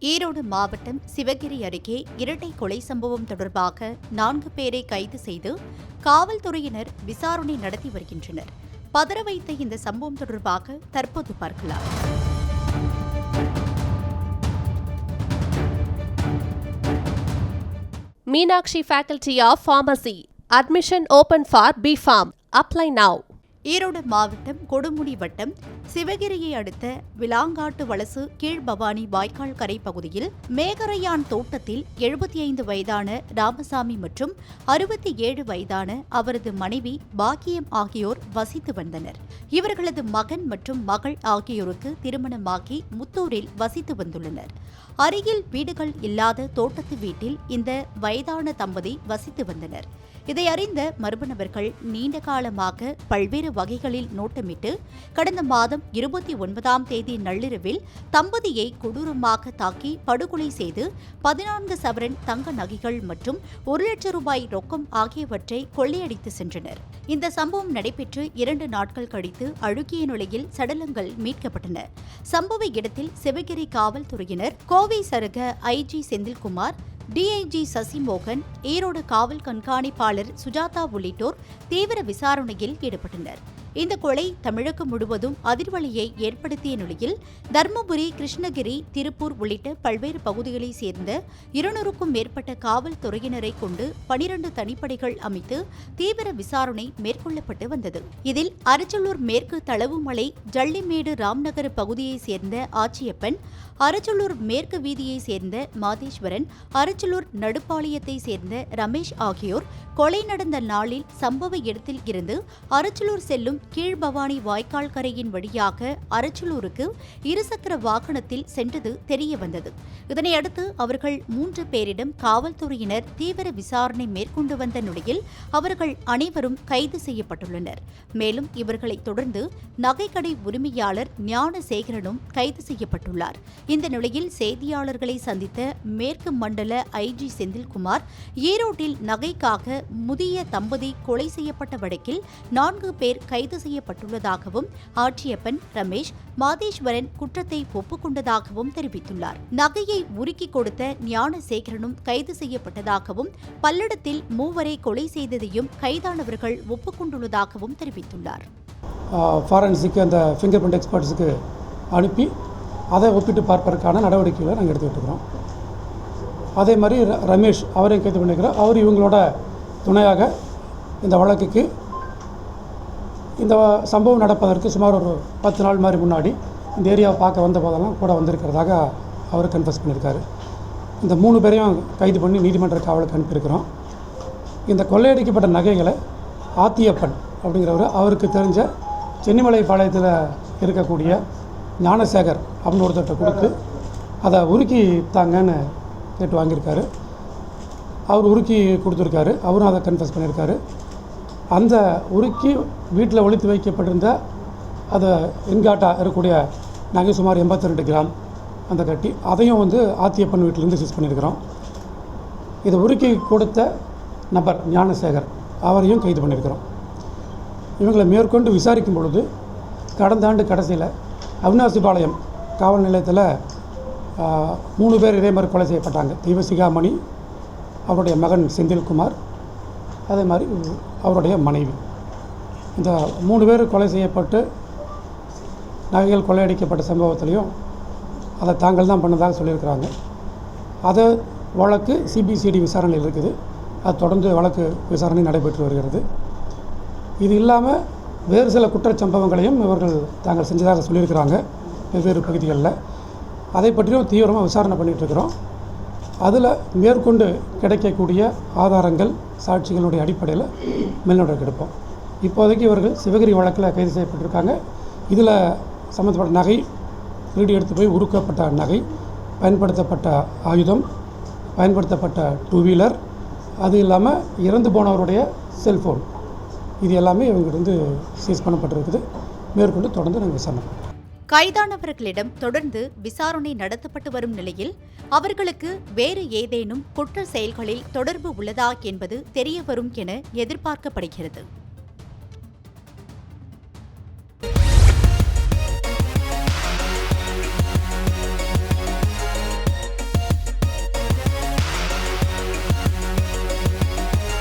ஈரோடு மாவட்டம் சிவகிரி அருகே இரட்டை கொலை சம்பவம் தொடர்பாக நான்கு பேரை கைது செய்து காவல்துறையினர் விசாரணை நடத்தி வருகின்றனர். பதற வைத்த இந்த சம்பவம் தொடர்பாக தற்போது பார்க்கலாம். Meenakshi faculty of pharmacy admission open for B Pharm apply now Erode மாவட்டம் கொடுமுடி வட்டம் சிவகிரியை அடுத்த விலாங்காட்டு வலசு கீழ்பவானி வாய்க்கால் கரை பகுதியில் மேகரையான் தோட்டத்தில் எழுபத்தி ஐந்து வயதான ராமசாமி மற்றும் அறுபத்தி ஏழு வயதான அவரது மனைவி பாக்கியம் ஆகியோர் வசித்து வந்தனர். இவர்களது மகன் மற்றும் மகள் ஆகியோருக்கு திருமணமாகி முத்தூரில் வசித்து வந்துள்ளனர். அருகில் வீடுகள் இல்லாத தோட்டத்து வீட்டில் இந்த வயதான தம்பதி வசித்து வந்தனர். இதை அறிந்த மர்ம நபர்கள் நீண்ட காலமாக பல்வேறு வகைகளில் நோட்டமிட்டு கடந்த மாதம் இருபத்தி ஒன்பதாம் தேதி நள்ளிரவில் தம்பதியை கொடூரமாக தாக்கி படுகொலை செய்து பதினான்கு சவரன் தங்க நகைகள் மற்றும் ஒரு லட்சம் ரூபாய் ரொக்கம் ஆகியவற்றை கொள்ளையடித்து சென்றனர். இந்த சம்பவம் நடைபெற்று இரண்டு நாட்கள் கழித்து அழுகிய நிலையில் சடலங்கள் மீட்கப்பட்டன. சம்பவ இடத்தில் சிவகிரி காவல்துறையினர் கோவை சரக ஐஜி செந்தில்குமார் டிஐஜி சசிமோகன் ஈரோடு காவல் கண்காணிப்பாளர் சுஜாதா உள்ளிட்டோர் தீவிர விசாரணையில் ஈடுபட்டனர். இந்த கொலை தமிழகம் முழுவதும் அதிர்வலையை ஏற்படுத்திய நிலையில் தருமபுரி கிருஷ்ணகிரி திருப்பூர் உள்ளிட்ட பல்வேறு பகுதிகளைச் சேர்ந்த இருநூறுக்கும் மேற்பட்ட காவல்துறையினரை கொண்டு பனிரண்டு தனிப்படைகள் அமைத்து தீவிர விசாரணை மேற்கொள்ளப்பட்டு வந்தது. இதில் அரச்சலூர் மேற்கு தளவுமலை ஜல்லிமேடு ராம்நகர் பகுதியைச் சேர்ந்த ஆச்சியப்பன் அரச்சலூர் மேற்கு வீதியைச் சேர்ந்த மாதேஸ்வரன் அரச்சலூர் நடுப்பாளையத்தைச் சேர்ந்த ரமேஷ் ஆகியோர் கொலை நடந்த நாளில் சம்பவ இடத்தில் இருந்து அரச்சலூர் செல்லும் கீழ்பவானி வாய்க்கால் கரையின் வழியாக அரச்சலூருக்கு இருசக்கர வாகனத்தில் சென்றது தெரியவந்தது. இதனையடுத்து அவர்கள் மூன்று பேரிடம் காவல்துறையினர் தீவிர விசாரணை மேற்கொண்டு வந்த நிலையில் அவர்கள் அனைவரும் கைது செய்யப்பட்டுள்ளனர். மேலும் இவர்களை தொடர்ந்து நகைக்கடை உரிமையாளர் ஞானசேகரனும் கைது செய்யப்பட்டுள்ளார். இந்த நிலையில் செய்தியாளர்களை சந்தித்த மேற்கு மண்டல ஐஜி செந்தில்குமார் ஈரோட்டில் நகைக்காக முதிய தம்பதி கொலை செய்யப்பட்ட வழக்கில் நான்கு பேர் கைது செய்யப்பட்டுள்ளதாகவும் ஆட்சியப்பன் ரமேஷ் மாதேஸ்வரன் குற்றத்தை ஒப்புக்கொண்டதாகவும் தெரிவித்துள்ளார். நகையை உருக்கி கொடுத்த ஞானசேகரனும் கைது செய்யப்பட்டதாகவும் பல்லடத்தில் மூவரை கொலை செய்ததையும் கைதானவர்கள் ஒப்புக்கொண்டுள்ளதாகவும் தெரிவித்துள்ளார். ஃபாரன்சிக்கு அந்த ஃபிங்கர் பிரிண்ட் எக்ஸ்பர்ட்ஸுக்கு அனுப்பி அதை ஒப்பிட்டு பார்ப்பதற்கான நடவடிக்கைகளை நாங்கள் எடுத்துக்கிட்டு இருக்கிறோம் அதே மாதிரி ர- ரமேஷ் அவரையும் கைது பண்ணிக்கிறோம் அவர் இவங்களோட துணையாக இந்த வழக்குக்கு இந்த சம்பவம் நடப்பதற்கு சுமார் ஒரு பத்து நாள் மாதிரி முன்னாடி இந்த ஏரியாவை பார்க்க வந்த போதெல்லாம் கூட வந்திருக்கிறதாக அவர் கன்ஃபஸ் பண்ணியிருக்காரு. இந்த மூணு பேரையும் கைது பண்ணி நீதிமன்ற காவலுக்கு அனுப்பியிருக்கிறோம். இந்த கொள்ளையடிக்கப்பட்ட நகைகளை ஆத்தியப்பன் அப்படிங்கிறவர் அவருக்கு தெரிஞ்ச சென்னிமலை பாளையத்தில் இருக்கக்கூடிய ஞானசேகர் அப்படின்னு ஒருத்தர்கிட்ட கொடுத்து அதை உருக்கி தாங்கன்னு கேட்டு வாங்கியிருக்காரு. அவர் உருக்கி கொடுத்துருக்காரு. அவரும் அதை கன்ஃபஸ் பண்ணியிருக்காரு. அந்த உருக்கி வீட்டில் ஒழித்து வைக்கப்பட்டிருந்த அதை இன்காட்டா இருக்கக்கூடிய நகை சுமார் எண்பத்தி ரெண்டு கிராம் அந்த கட்டி அதையும் வந்து ஆத்தியப்பன் வீட்டிலேருந்து சீஸ் பண்ணியிருக்கிறோம். இதை உருக்கி கொடுத்த நபர் ஞானசேகர் அவரையும் கைது பண்ணியிருக்கிறோம். இவங்களை மேற்கொண்டு விசாரிக்கும் பொழுது கடந்த ஆண்டு கடைசியில் அவினாசிபாளையம் காவல் நிலையத்தில் மூணு பேர் இதே மாதிரி கொலை செய்யப்பட்டாங்க. தெய்வசிகாமணி அவருடைய மகன் செந்தில்குமார் அதே மாதிரி அவருடைய மனைவி. இந்த மூணு பேர் கொலை செய்யப்பட்டு நகைகள் கொள்ளையடிக்கப்பட்ட சம்பவத்திலையும் அதை தாங்கள் தான் பண்ணதாக சொல்லியிருக்கிறாங்க. அதை வழக்கு சிபிசிடி விசாரணையில் இருக்குது. அது தொடர்ந்து வழக்கு விசாரணை நடைபெற்று வருகிறது. இது இல்லாமல் வேறு சில குற்றச்சம்பவங்களையும் இவர்கள் தாங்கள் செஞ்சதாக சொல்லியிருக்கிறாங்க. வெவ்வேறு பகுதிகளில். அதை பற்றியும் தீவிரமாக விசாரணை பண்ணிட்டு இருக்கிறோம். அதில் மேற்கொண்டு கிடைக்கக்கூடிய ஆதாரங்கள் சாட்சிகளுடைய அடிப்படையில் மேல்நடவடிக்கை எடுப்போம் இப்போதைக்கு இவர்கள் சிவகிரி வழக்கில் கைது செய்யப்பட்டிருக்காங்க. இதில் சம்மந்தப்பட்ட நகை திருடி எடுத்து போய் உருக்கப்பட்ட நகை பயன்படுத்தப்பட்ட ஆயுதம் பயன்படுத்தப்பட்ட டூ வீலர் அது இல்லாமல் இறந்து போனவருடைய செல்ஃபோன் இது எல்லாமே இவங்கிட்ட சீஸ் பண்ணப்பட்டிருக்குது. மேற்கொண்டு தொடர்ந்து நாங்கள் விசாரணை கைதானவர்களிடம் தொடர்ந்து விசாரணை நடத்தப்பட்டு வரும் நிலையில் அவர்களுக்கு வேறு ஏதேனும் குற்ற செயல்களில் தொடர்பு உள்ளதா என்பது தெரியவரும் என எதிர்பார்க்கப்படுகிறது.